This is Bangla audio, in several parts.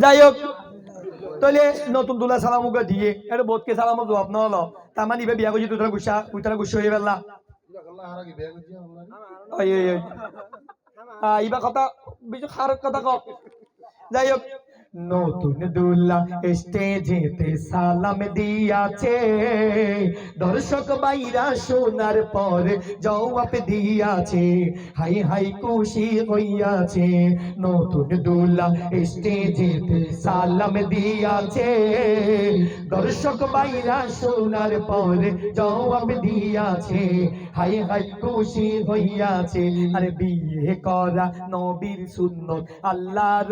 যাই হোক তাহলে নতুন দুলা সালাম উগা দিয়ে এটা বোধকে সালাম জবাব না হলো তার মানে ইবে বিয়া করছি তুই গুসা তারা গুসা হয়ে আহ, ইবা কথা বেশি খারাপ কথা কক যাই হোক নতুন দুল্লা স্টেজেতে সালাম দিয়াছে। দর্শক বাইরা শোনার পর জবাব দিয়াছে, হাই হাই খুশি হইয়াছে। নতুন দুল্লা স্টেজেতে সালাম দিয়াছে। দর্শক বাইরা শোনার পর জবাব দিয়াছে, হাই হাই খুশি হইয়াছে। আরে বিয়ে করা নবীর সুন্নত, আল্লাহর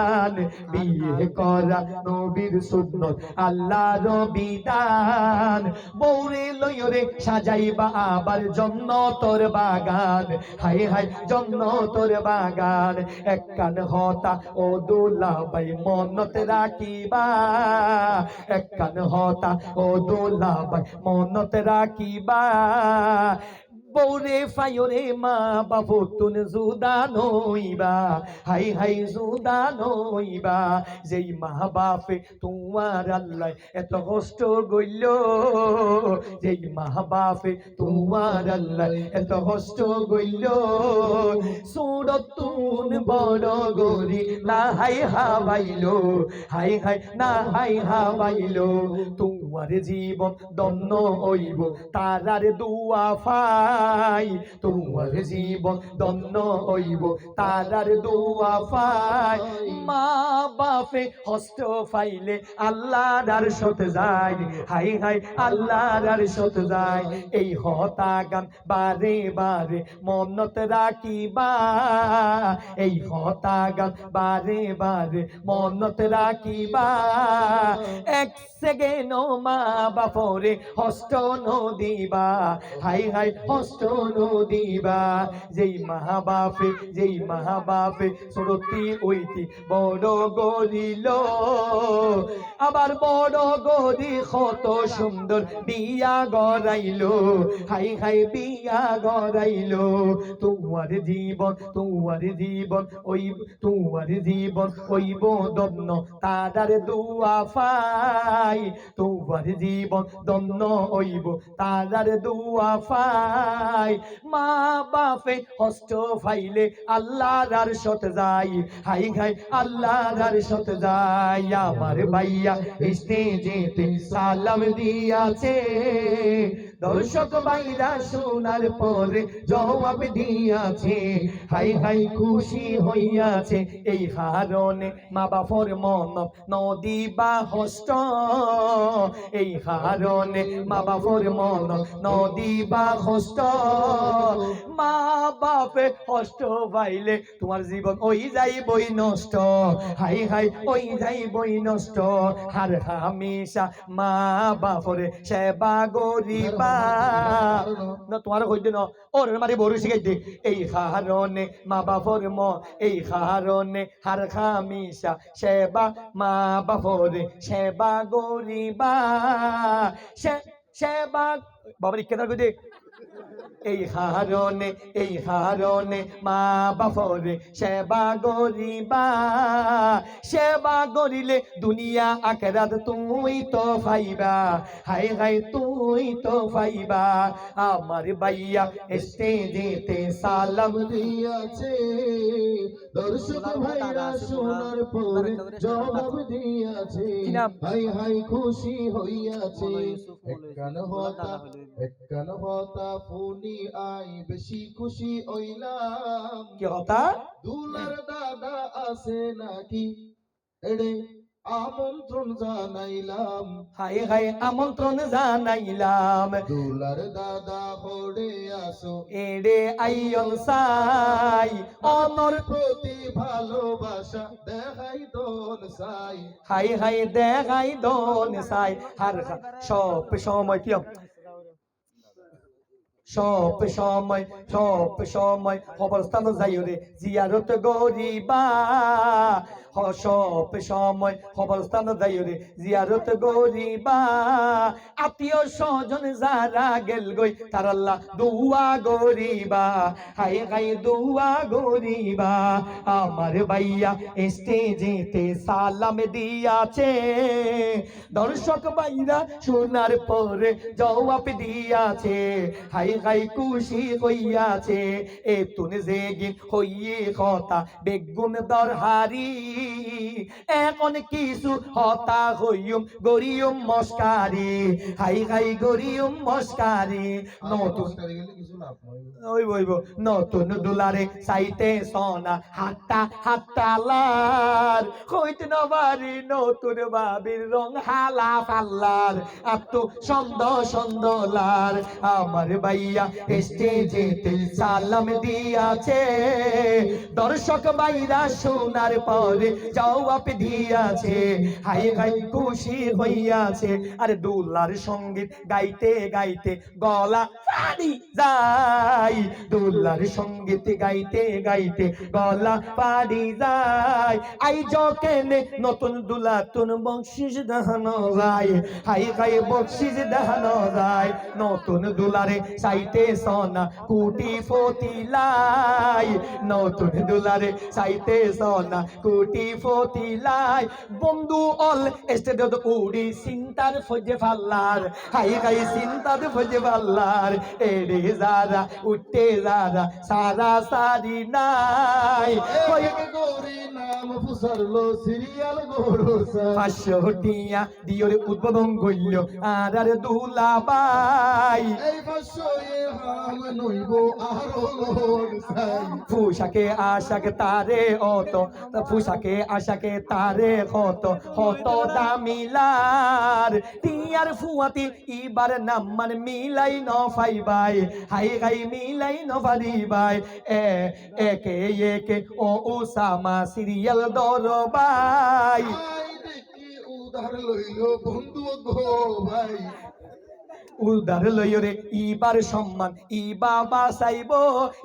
বিধান বিয়ে করা নবীর সুন্নত, আল্লাহর বিধান। বৌরে লয়রে সাজাইবা আবার জন্নতর বাগান। হাই হাই জন্নতর বাগান। এক কান হতা ও দোলা বাই মনত রাখিবা। এক কান হতা ও দোলা বাই মনত রাখিবা। বৌরে ফায়রে মা বাবু তুন জুদা নইবা, হাই হাই জুদা নইবা। যেই মা বাপে তোমার আল্লাহ এত কষ্ট গইল যেই মা বাপে তোমার আল্লাহ এত কষ্ট গইল সুরতুন বড় গরি, না হাই হাবাইলো হাই হাই না হাই হাবাইলো তোমার জীবন দন্ন হইব, তারার দুয়া ফাই। তোমার জীবন দন্ন হইব, তারার দুয়া ফাই। মা বাপে হস্ত ফাইলে আল্লাহর সত যায়। হাই হাই, আল্লাহর সত যায়। এই হতা গান বারে বারে মনত রাখিবা। এই হতা গান বারে বারে মনত রাখিবা। এক সেকেন্ড মা বাপরে হস্ত নদিবা। হাই হাই, হস্ত নদিবা। যেই মা বাপে, যেই মা বাপে সরতি ওইটি বড় গরিল আবার বড় গরি কত সুন্দর বিয়া গড়াইলো। হাই হাই বিয়া গড়াইলো। তোমার জীবন তোমার জীবন, ওই, তোমার জীবন ওইব দন্ন তারার দুয়া ফাই। তোমার জীবন দন্ন ওইব তারার দুয়া ফাই। মা বাপে হস্ত ফাইলে আল্লাহর সত যাই। হাই হাই আল্লাহর সত যাই আমার ভাইয়া স্টেজেতে সালাম দিয়াছে। দর্শক বাইরা শোনার পরে জবাব দিয়াছে, হাই হাই খুশি হইয়াছে, এই হারণে মা বাপর মন নদী বা হস্ত, এই হারণে মা বাপর মন নদী বা হস্ত। মা বাপে হস্ত পাইলে তোমার জীবন ওই যাই বই নষ্ট, হাই হাই ওই যাই বই নষ্ট। হার হামেশা মা বাপরে সেবা গরিবা না তোমার কইতে না। ওর মারি বড় শিখাই দে এই হারনে মা বাপর ম এই হারনে হার খামিসা, সেবা মা বাপরে সেবা গরিবা সে- সেবা বাবার ইচ্ছা কই দে এই হারণে এই হারণে মা বাপরে সেবা গরিবা সেবা গরিলে দুনিয়া আখেরাত তুই তো পাইবা। হাই হাই তুই তো ফাইবা আমার বাইয়া স্টেজেতে সালাম দিয়াছে। দর্শক ভাইরা শোনার পরে জবাব দিয়াছে। হাই হাই খুশি হইয়াছে। একখান হতা একখান হতা ফুনি আই বেশি খুশি হইলাম। কি কথা দুলার দাদা আছে নাকি? এড়ে আমন্ত্রণ জানাইলাম। হাই হাই আমন্ত্রণ জানাইলাম। দুলার দাদা হড়ে আসো। এড়ে আইয়ন সাই অনর প্রতি ভালোবাসা দেখাই দোন সাই। হাই হাই দেখাই দন সাই। হার সব সময় কি সব সময় সব সময় খবরস্থান যাইও রে জিয়ারত গরিবা সব সময় খবরস্থান যাইও রে জিয়ারত গরিবা আত্মীয় স্বজন যারা গেল গই, তার আল্লাহ দুয়া গরিবা হাই হাই দুয়া গরিবা আমার ভাইয়া স্টেজেতে সালাম দিয়াছে। দর্শক ভাইরা, শোনার পরে জবাব দিয়াছে। হাই হাই খুশি হইয়াছে এ তুন জেগিন হইয়ে কথা বেগুন দরহারি। এখন কিছু হতা হইম গরিয়ম মস্কারি হাই হাই গরিয়ম মস্কারি। নতুন ওই বইব নতুন দুলারে সাইতে সোনা হাট্টা হাট্টালার হইতে নবারি নতুন বাবির রং হালা ফাল্লার আত্ম সন্দ সন্দলার আমার ভাইয়া স্টেজেতে সালাম দিয়াছে। দর্শক বাইরা শোনার পরে জবাব দিয়াছে। হাই হাই, খুশি হইয়াছে। আরে দুলার সংগীত গাইতে গাইতে গলা ফাড়ি যাই দুলার সংগীত গাইতে গাইতে গলা পাড়ি যায়। আই জকেনে নতুন দুলা তুন বংশিস দেখানো যায়। হাই হাই, বকশিস দেখানো যায়। নতুন দুলারে সাইতে সোনা, কুটি ফতিলাই নতুন দুলারে সাইতে সোনা, কুটি ফতিলাই বন্ধু অল এস্টেড উড়ি চিন্তার ফজে ফাল্লার। হাই হাই চিন্তার ফজে ফাল্লার। এড়ে যারা উঠতে যারা, সারা সারি নাই। গৌরী নাম ফুসারলো সিরিয়াল দিওরে উদ্বোধন করল আর আর দুলাবাই এই বছরে হাম নইব আরও লোক সাই ফুসাকে আশাকে তারে অত ফুসাকে আশাকে তারে হত হত দামিলার টিয়ার ফুয়াতি ইবার নাম মানে মিলাই ন ফাইবাই হাই হাই মিলাই ন ফারিবাই এ একে একে ও উসামা সিরিয়াল দেখি উধার লইল বন্ধু গো ভাই। উদার লইরে ইবার সম্মান ই বাবা চাইব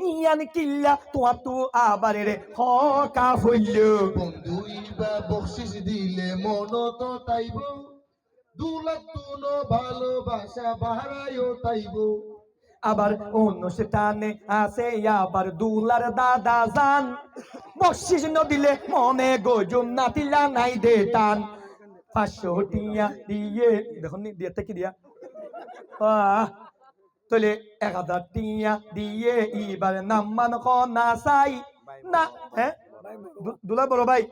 ইয়ান কিল্লা তোয়া তু আবার রে হকা হইল। বন্ধু ইবা বকশিস দিলে মন তো তাইব। দুলাখ তুন ভালোবাসা বাড়ায়ও তাইব। আবার অনুষ্ঠানে আছে, আবার দুলার দাদা যান বকশিস নদিলে মনে গজুম নাতিলা নাই দে টান। পাঁচশো টিয়া দিয়ে, দেখুন দিয়ে কি দিয়া? তাহলে এক হাজার টিয়া দিয়ে এবার নাম্মান না চাই। না হ্যাঁ? দুলা বড় ভাই।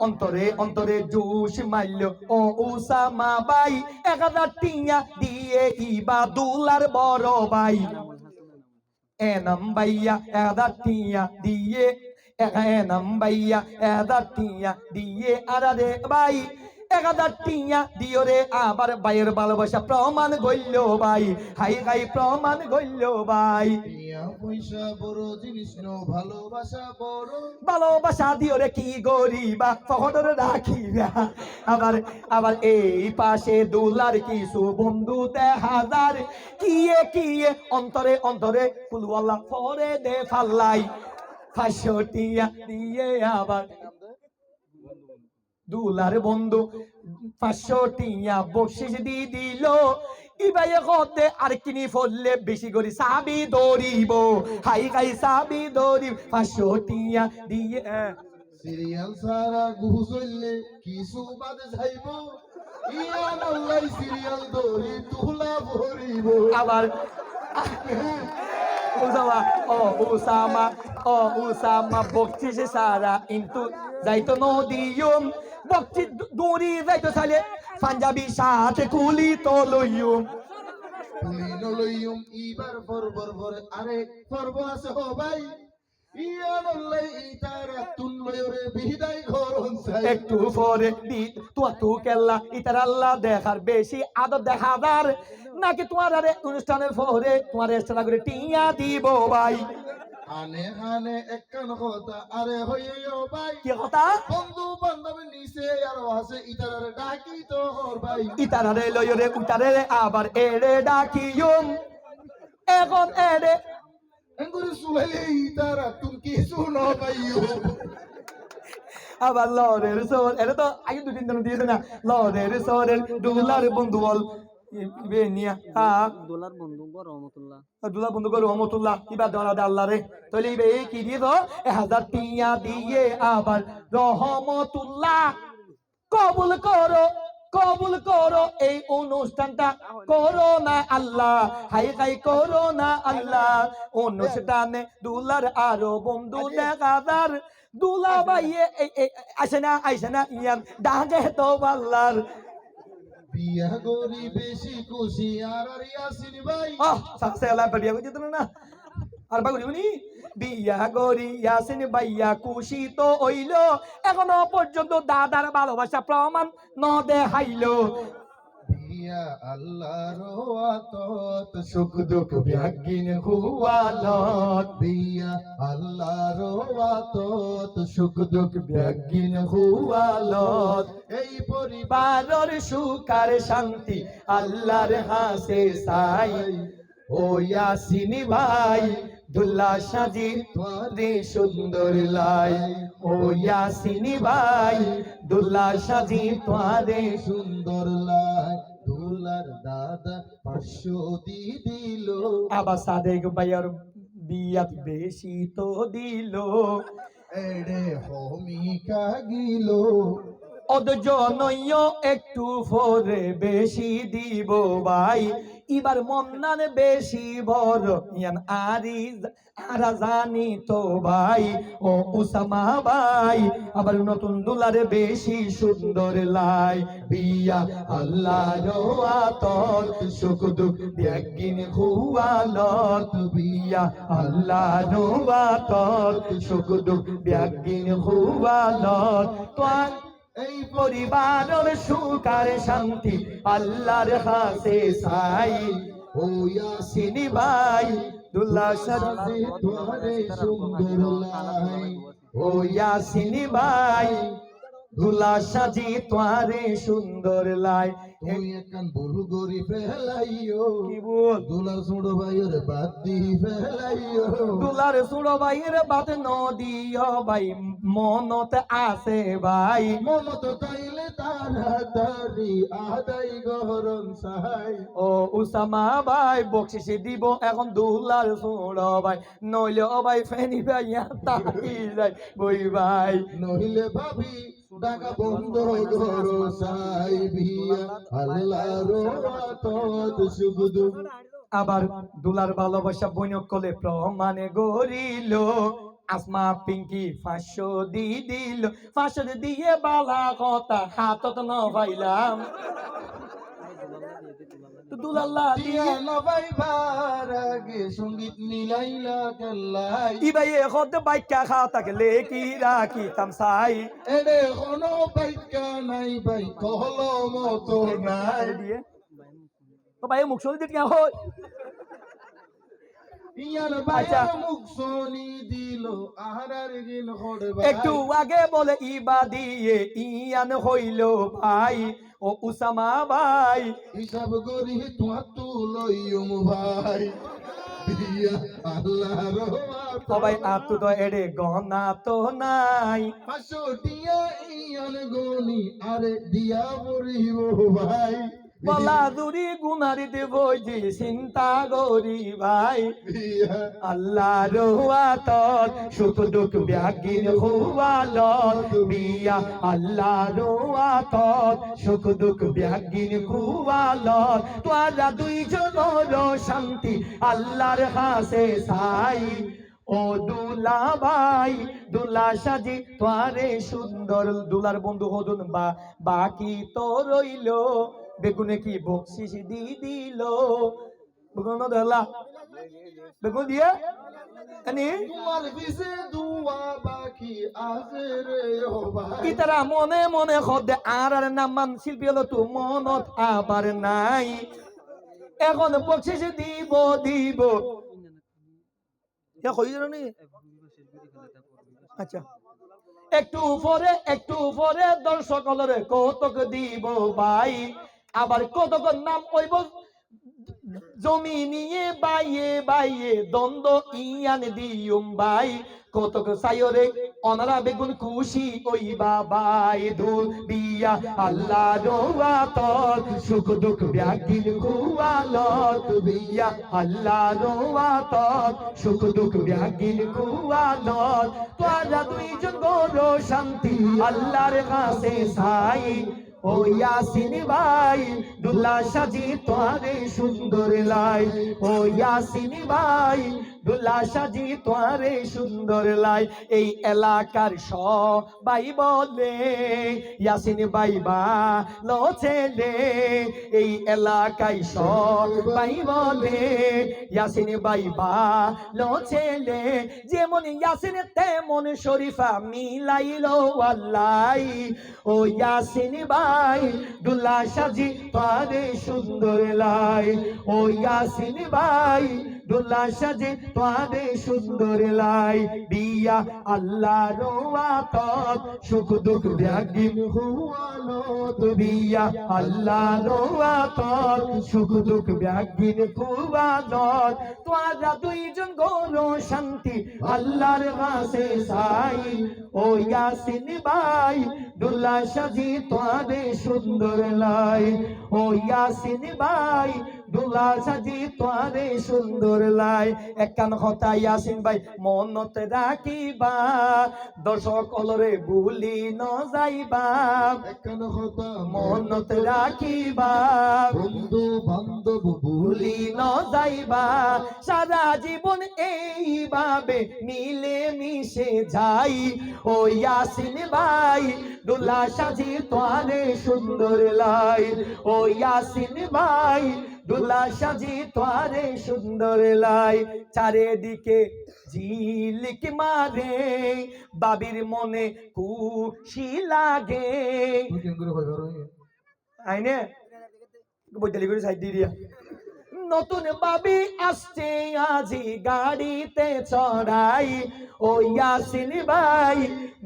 অন্তরে অন্তরে জুস মাইল ও উসামা বাই। এক হাজার টিয়া দিয়ে ইবা দুলার বড় ভাই। এনাম বাইয়া এক হাজার টিয়া দিয়ে এনাম বাইয়া এক হাজার টিয়া দিয়ে আরে ভাই। এক হাজার টিয়া দিও রে আবার বাইয়ের ভালোবাসা প্রমাণ গইল ভাই। হাই হাই প্রমাণ গইল ভাই। পয়সা বড় জিনিস ভালোবাসা বড়। ভালোবাসা দিও রে কি গরিবা ফহদর রাখিবা আবার আবার এই পাশে দুলার কিছু বন্ধু হাজার কিয়ে কিয়ে অন্তরে অন্তরে ফুলওয়ালা ফরে দে ফাল্লাই। ফাঁসটিয়া দিয়ে আবার দুলার বন্ধু পাঁচশো টিয়া বকশিস দি দিল। ইবাই হতে আর কিনি ফললে বেশি করে সাবি দৌড়িব হাই হাই সাবি দৌড়িব পাঁচশো টিয়া দিয়ে। সিরিয়াল সারা গুহু চললে কিছু বাদ যাইব। ইয়ান আল্লাহ সিরিয়াল তুলা ভরিব। আবার বকশি দৌড়ি যাইতো সালে পাঞ্জাবি সাথে কুলি তো লইয়ম। পুলি নলইম ইবার বরবর বরে আরে পর্ব আছে হো ভাই। একটু পরে তু কেল্লা ইতার আল্লাহ দেখার বেশি আদর। দেখাদার নাকি তোমার আরে অনুষ্ঠানের পরে তোমার এক্সট্রা করে টিয়া দিব ভাই? আনে হানে একখান কথা আরে হইও ভাই। কি কথা? বন্ধু বান্ধব নিচে আর আছে ইতার ডাকি তো হর ভাই। ইতারারে লয়রে উতারে আবার এড়ে ডাকিয়ুম এখন এড়ে। এঙ্গুরি সুলাইলে ইতার তুমি কি শুনো ভাইও আবার লরের সোর এটা তো আগে দুদিন দিন দিয়েছে না লরের সোরের দুলার বন্ধু বল। ইবে নিয়া হ্যাঁ দোলার বন্ধু বড় রহমতুল্লাহ। দুলা বন্ধু করো রহমতুল্লাহ কিবা দেওয়া দে আল্লাহ রে। এই কি দিয়ে তো হাজার টিয়া দিয়ে আবার রহমতুল্লাহ। কবুল করো কবুল করো এই অনুষ্ঠানটা। করো না আল্লাহ হাই হাই করো না আল্লাহ। অনুষ্ঠানে দুলার আরও বন্ধু দেখাদার দুলা ভাইয়ে এই এই আসে না আইসে না ইয়ান ডাকে তো আল্লাহর বিয়া গরি বেশি খুশি আর আর ইয়াসিন ভাই। আহ সাকসে আলা বিয়া করতে না। আর বাগুনি উনি বিয়া গরি ইয়াসিন ভাইয়া খুশি তো হইল, এখনও পর্যন্ত দাদার ভালোবাসা প্রমাণ ন দেখাইলো। আতত সুখ দুঃখ ব্যাগিন সুখ দুঃখ ব্যাগিন এই পরিবার বারর সুখার শান্তি আল্লাহর হাসে সাই ও ইয়াসিনি ভাই দুল্লা সাজি তোরে সুন্দর লাই। ও ইয়াসিনি ভাই, দুল্লা সাজি তোরে সুন্দর লাই। দুলার দাদা পাঁচশো দি দিল। আবার সাদেক ভাইয়ার বিয়াত বেশি তো দিল। এড়ে হমিকা গিল। অদ জনইয় একটু ফরে বেশি দিব ভাই। এবার মন্নান বেশি বড় ইয়ান আরি আরা জানি তো ভাই, ও উসামা ভাই, আবার নতুন দুলারে বেশি সুন্দর লাই। বিয়া আল্লাহ আতত সুখ দুঃখ ব্যাগিন হুয়ালত বিয়া আল্লাহ আতত সুখ দুঃখ ব্যাগিন হুয়ালত তোয়ার এই পরিবারের সুকার শান্তি আল্লাহর হাসে সাই ও ইয়াসিনি ভাই, দুল্লা সাজে তোরে সুন্দর লাই ও ইয়াসিনি ভাই দুল্লা সাজি তোয়ারে সুন্দর লাই। তুই একখান ভুল গরি ফেলাইও। কি বল? দুলার ভাইয়ের বাদ দি ফেলাইও। দুলার সুড়ো ভাইয়ের বাত নদিও ভাই মনত আছে ভাই। মমত তাইলে তাড়াতাড়ি আদাই গরম সাহাই। ও উসামা ভাই বকশিসে দিব এখন দুলার সুড়ো ভাই। নইলে ও ভাই ফেনি ভাইয়া তাকি যাই বই ভাই। নহিলে ভাবি আবার দুলার ভালোবাসা বৈনক কলে প্রমাণে গরিল আসমা পিঙ্কি ফাঁসো দি দিল। ফাঁসো দিয়ে বালা কথা হাতত ন দুলাল্লা দিয়ে দিয়া নবাই আগে সংগীত মিলাইলা কেল্লাই ইবাই এখন বাইকা খাওয়া তাকে লেকি রাখি তামসাই। এরে কোনো বাইকা নাই ভাই কহলো মতো নাই। দিয়ে তো ভাই মুখ শুনে দিতে হয় ইয়ার আচ্ছা। একটু আগে বলে ইবা দিয়ে ইয়ান হইল ভাই। ও উসামা ভাই। হিসাব করি তোমার তুলই ভাই। সবাই আতু তো এড়ে গনা তো নাই। পাঁচশো দিয়া ইয়ান গনি আরে দিয়া পড়িব ভাই। বলা দুরি গুনারি দেব যে চিন্তা গরি ভাই। আল্লাহ রোয়াত সুখ দুঃখ ব্যাগিন হুয়ালত বিয়া আল্লাহ রোয়াত সুখ দুঃখ ব্যাগিন হুয়ালত তোরা দুইজনের শান্তি আল্লাহর হাসে সাই ও দুলা ভাই, দুলা সাজি, তোয়ারে সুন্দর। দুলার বন্ধু হদুন বা বাকি তো রইল। বেগুনে কি বকশিস দি দিল? বেগুন বেগুন দিয়ে? মনে মনে খদে আর আর শিল্পী হলো তো মনত আবার নাই। এখন বকশিস দিব দিব। আচ্ছা। একটু পরে একটু পরে দর্শক কৌতুক দিব ভাই। আবার কতক নাম ওইব জমি নিয়ে বাইয়ে বাইয়ে দ্বন্দ্ব ইয়ান দিউম ভাই কতক সায়রে অনারা বেগুন খুশি ওই বাবাই। দূর বিয়া আল্লাহ রোয়াতর সুখ দুঃখ ব্যাগিন কুয়ালত দিয়া আল্লাহ রোয়াতর সুখ দুঃখ ব্যাগিন কুয়ালত তোরা দুইজন গরো শান্তি, আল্লাহর কাছে সাই ও ইয়াসিন ভাই দুল্লা সাজি তোরে সুন্দর লাই। ও ইয়াসিন ভাই দুল্লা সাজি তোরে সুন্দর লাই। এই এলাকার সবাই বলে, ইয়াসিন ভাই বা লো ছেলে। এই এলাকায় সবাই বলে, ইয়াসিন ভাই বা লো ছেলে। যেমন ইয়াসিন তেমন শরীফা মিলাইলো আল্লাহ। ও ইয়াসিন ভাই দুল্লা সাজি পারে সুন্দর লাই। ও ইয়াসিন ভাই দুল্লা সাজি পারে সুন্দর লাই বিয়া আল্লাহ রোয়াত সুখ দুঃখ ব্যাগিন হুয়ালত বিয়া আল্লাহ রোয়াত সুখ দুঃখ ব্যাগিন হুয়ালত তোরা দুইজন গৌর শান্তি, আল্লাহর কাছে সাই ও ইয়াসিন ভাই দুল্লা সাজি তোরে সুন্দর লাই। ও ইয়াসিন ভাই দুল্লা সাজি তোরে সুন্দর লাই। একখান কথা ইয়াসিন ভাই মনত রাখিবা দর্শক অলরে ভুলি ন যাইবা। একখান কথা মনত রাখিবা বন্ধু বান্ধব ভুলি ন যাইবা। সারা জীবন এইভাবে মিলে মিশে যাই। ও ইয়াসিন ভাই দুল্লা সাজি তোরে সুন্দর লাই। ও ইয়াসিন ভাই দুল্লা সাজি তোয়ারে সুন্দর লাই চারিদিকে ঝিলিক মারে বাবির মনে খুশি লাগে। আইনে? বৈতালি করে সাইড দিয়ে দিয়া। নতুন বাবি আসছে, আজি গাড়িতে চড়াই। ও ইয়াসিন ভাই,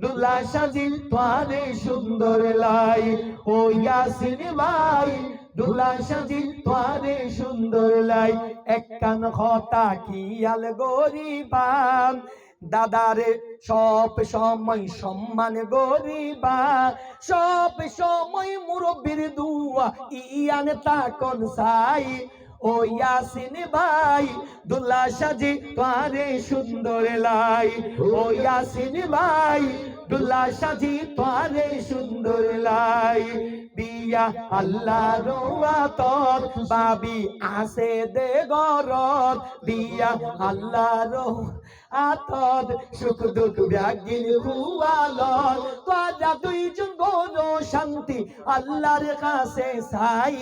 দুলা সাজি তোরে সুন্দর লাই। ও ইয়াসিন ভাই, দুলা সাজি তোরে সুন্দর লাই। একখান কথা কিয়াল গরিবাম দাদারে সব সময় সম্মান গরিবা সব সময় মুরব্বীর দুয়া, ইয়ান তাকন সাই ও ইয়াসিন ভাই, দুল্লা সাজি তোরে সুন্দর লাই। ও ইয়াসিন ভাই, দুল্লা সাজি তোরে সুন্দর লাই। বিয়া আল্লাহ রোয়া তোর বাবি আসে দে গরত। বিয়া আল্লাহ রো আতদ সুখ দুঃখ ব্যাগিন হুয়ালর তোরা দুইজন গরো শান্তি, আল্লাহর কাছে সাই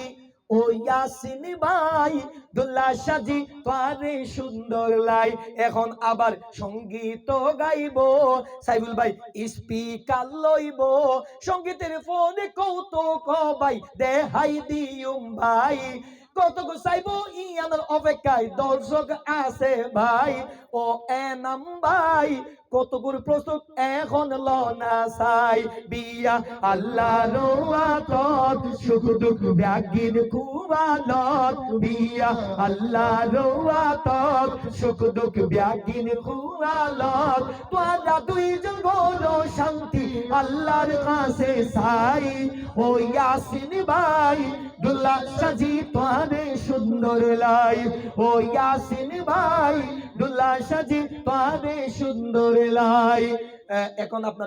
ও ইয়াসিন ভাই দুল্লা সাজি, পারে সুন্দর লাই। এখন আবার সংগীত গাইব সাইবুল ভাই স্পিকার লইব। সঙ্গীতের ফোনে কৌতুক ভাই, দেহাই দিউম ভাই। কত চাইব ইয়ানোর অপেক্ষায় দর্শক আছে ভাই। ও এনাম ভাই কতগুর প্রস্তুত এখন লনা সাই বিয়া আল্লাহ রোয়াত সুখ দুঃখ ব্যাগিন কুয়ালত বিয়া আল্লাহ রোয়াত সুখ দুঃখ ব্যাগিন কুয়ালত তোরা দুইজন বলো শান্তি আল্লাহর কাছে সাই ও ইয়াসিন ভাই দুল্লা সাজি তোরে সুন্দর লাই। ও ইয়াসিন ভাই দুল্লা সাজি তোরে সুন্দর লাই। এখন আপনার